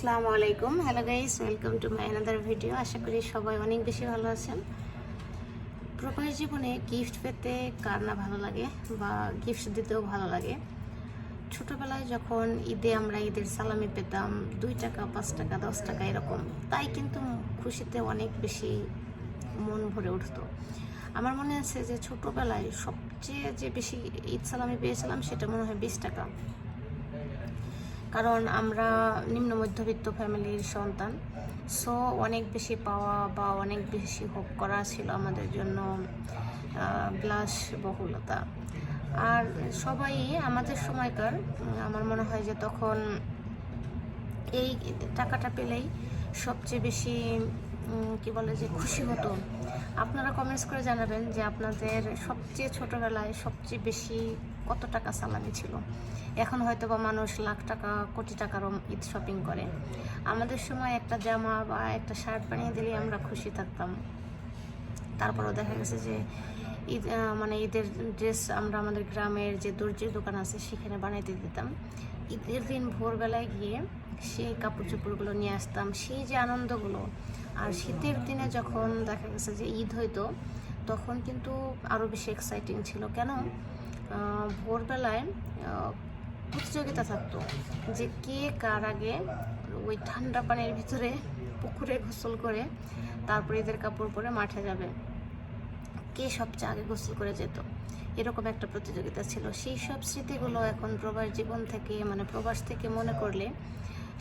আসসালামু আলাইকুম। Hello guys welcome to my another video আশা করি সবাই অনেক বেশি ভালো আছেন। প্রবাস জীবনে গিফট পেতে কার না ভালো লাগে বা গিফট দিতেও ভালো লাগে? ছোটোবেলায় যখন ঈদে আমরা ঈদের সালামি পেতাম, দুই টাকা, পাঁচ টাকা, দশ টাকা এরকম। তাই কিন্তু খুশিতে অনেক বেশি মন ভরে উঠতো। আমার মনে আছে যে ছোটোবেলায় সবচেয়ে যে বেশি ঈদ সালামি পেয়েছিলাম সেটা মনে হয় বিশ টাকা। কারণ আমরা নিম্ন মধ্যবিত্ত ফ্যামিলির সন্তান। সো অনেক বেশি পাওয়া বা অনেক বেশি হোপ করা ছিল আমাদের জন্য ব্লাস বহুলতা। আর সবাই আমাদের সময়কার, আমার মনে হয় যে তখন এই টাকাটা পেলেই সবচেয়ে বেশি কি বলে যে খুশি হতো। আপনারা কমেন্টস করে জানাবেন যে আপনাদের সবচেয়ে ছোটবেলায় সবচেয়ে বেশি কত টাকা সালামি ছিল? এখন হয়তো বা মানুষ লাখ টাকা, কোটি টাকারও ঈদ শপিং করে। আমাদের সময় একটা জামা বা একটা শার্ট বানিয়ে দিলেই আমরা খুশি থাকতাম। তারপরেও দেখা গেছে যে ঈদ মানে ঈদের ড্রেস আমরা আমাদের গ্রামের যে দর্জির দোকান আছে, সেখানে বানাইতে দিতাম। ঈদের দিন ভোরবেলায় গিয়ে সেই কাপড় চোপড়গুলো নিয়ে আসতাম। সেই যে আনন্দগুলো। আর শীতের দিনে যখন দেখা গেছে যে ঈদ হইতো, তখন কিন্তু আরও বেশি এক্সাইটিং ছিল। কেন? ভোরবেলায় প্রতিযোগিতা থাকতো যে কে কার আগে ওই ঠান্ডা পানির ভিতরে পুকুরে গোসল করে তারপরে এদের কাপড় পরে মাঠে যাবে। কে সবচেয়ে আগে গোসল করে যেত? এরকম একটা প্রতিযোগিতা ছিল। সেই সব স্মৃতিগুলো এখন প্রবাস জীবন থেকে মানে প্রবাস থেকে মনে করলে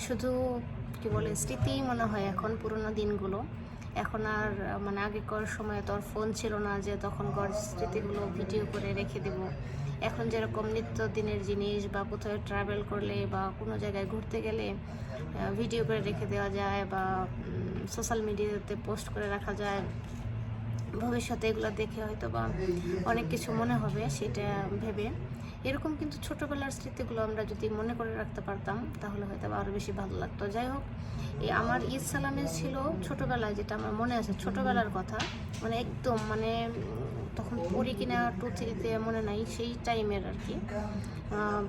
শুধু কি বলে, স্মৃতিই মনে হয় এখন পুরোনো দিনগুলো। এখন আর মানে আগেকার সময় তো আর ফোন ছিল না যে তখন গড় স্মৃতিগুলো ভিডিও করে রেখে দেব। এখন যেরকম নিত্য দিনের জিনিস বা কোথাও ট্রাভেল করলে বা কোনো জায়গায় ঘুরতে গেলে ভিডিও করে রেখে দেওয়া যায় বা সোশ্যাল মিডিয়াতে পোস্ট করে রাখা যায়। ভবিষ্যতে এগুলো দেখে হয়তো বা অনেক কিছু মনে হবে, সেটা ভেবে। এরকম কিন্তু ছোটোবেলার স্মৃতিগুলো আমরা যদি মনে করে রাখতে পারতাম, তাহলে হয়তো আরও বেশি ভালো লাগতো। যাই হোক এই আমার ঈদ সালামে ছিল ছোটোবেলায়, যেটা আমার মনে আছে, ছোটোবেলার কথা। মানে একদম মানে তখন পড়ি কিনা টু থ্রিতে মনে নাই, সেই টাইমের আর কি।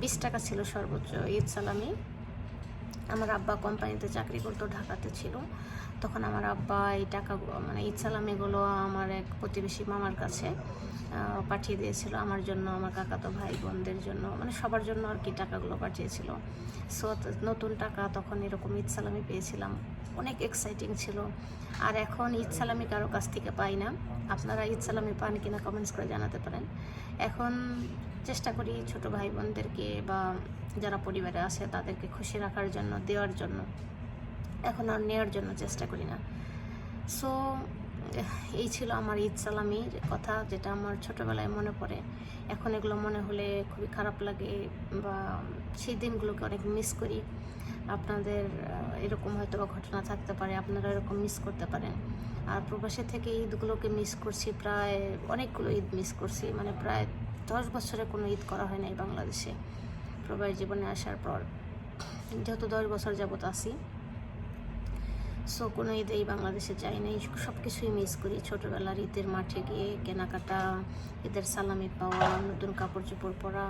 বিশ টাকা ছিল সর্বোচ্চ ঈদ সালামি। আমার আব্বা কোম্পানিতে চাকরি করতো, ঢাকাতে ছিল। তখন আমার আব্বা এই টাকা মানে ইচ্ছালামিগুলো আমার এক প্রতিবেশী মামার কাছে পাঠিয়ে দিয়েছিল। আমার জন্য, আমার কাকাতো ভাই বোনদের জন্য মানে সবার জন্য আর কি টাকাগুলো পাঠিয়েছিল। সো নতুন টাকা তখন এরকম সালামি পেয়েছিলাম। অনেক এক্সাইটিং ছিল। আর এখন সালামি কারও কাছ থেকে পাই না। আপনারা সালামি পান কিনা কমেন্টস করে জানাতে পারেন। এখন চেষ্টা করি ছোট ভাই বোনদেরকে বা যারা পরিবারে আছে তাদেরকে খুশি রাখার জন্য, দেওয়ার জন্য। এখন আর নেওয়ার জন্য চেষ্টা করি না। সো এই ছিল আমার ঈদ সালামির কথা, যেটা আমার ছোটোবেলায় মনে পড়ে। এখন এগুলো মনে হলে খুবই খারাপ লাগে বা সেই দিনগুলোকে অনেক মিস করি। আপনাদের এরকম হয়তো বা ঘটনা থাকতে পারে, আপনারা এরকম মিস করতে পারেন। আর প্রবাসে থেকে ঈদগুলোকে মিস করছি, প্রায় অনেকগুলো ঈদ মিস করছি মানে প্রায় দশ বছরে কোনো ঈদ করা হয় নাই বাংলাদেশে। প্রবাস জীবনে আসার পর, যেহেতু দশ বছর যাবত আসি সো কোনো ঈদেই বাংলাদেশে যাই নাই। সব কিছুই মিস করি। ছোটোবেলার ঈদের মাঠে গিয়ে কেনাকাটা, ঈদের সালামি পাওয়া, নতুন কাপড় চোপড় পরা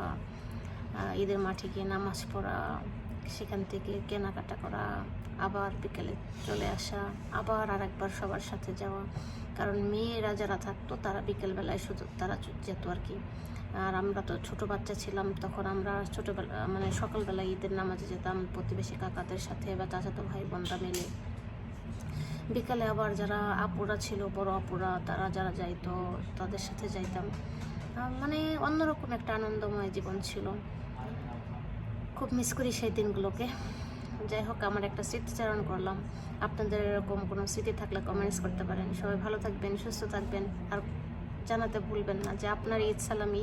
ঈদের মাঠে গিয়ে নামাজ পড়া, সেখান থেকে কেনাকাটা করা, আবার বিকেলে চলে আসা, আবার আর একবার সবার সাথে যাওয়া। কারণ মেয়েরা যারা থাকতো, তারা বিকেলবেলায় শুধু তারা যেত আর কি। আর আমরা তো ছোট বাচ্চা ছিলাম, তখন আমরা ছোটোবেলা মানে সকালবেলা ঈদের নামাজে যেতাম, প্রতিবেশী কাকাদের সাথে বা চাচাতো ভাই বোনরা মিলে। বিকালে আবার যারা আপুরা ছিল, বড় আপুরা, তারা যারা যাইতো, তাদের সাথে যাইতাম। মানে অন্যরকম একটা আনন্দময় জীবন ছিল। খুব মিস করি সেই দিনগুলোকে। যাই হোক, আমার একটা স্মৃতিচারণ করলাম। আপনাদের এরকম কোনো স্মৃতি থাকলে কমেন্টস করতে পারেন। সবাই ভালো থাকবেন, সুস্থ থাকবেন, আর জানাতে ভুলবেন না যে আপনার ঈদ সালামি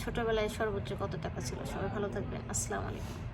ছোটোবেলায় সর্বোচ্চ কত টাকা ছিল? সবাই ভালো থাকবেন। আসসালামু আলাইকুম।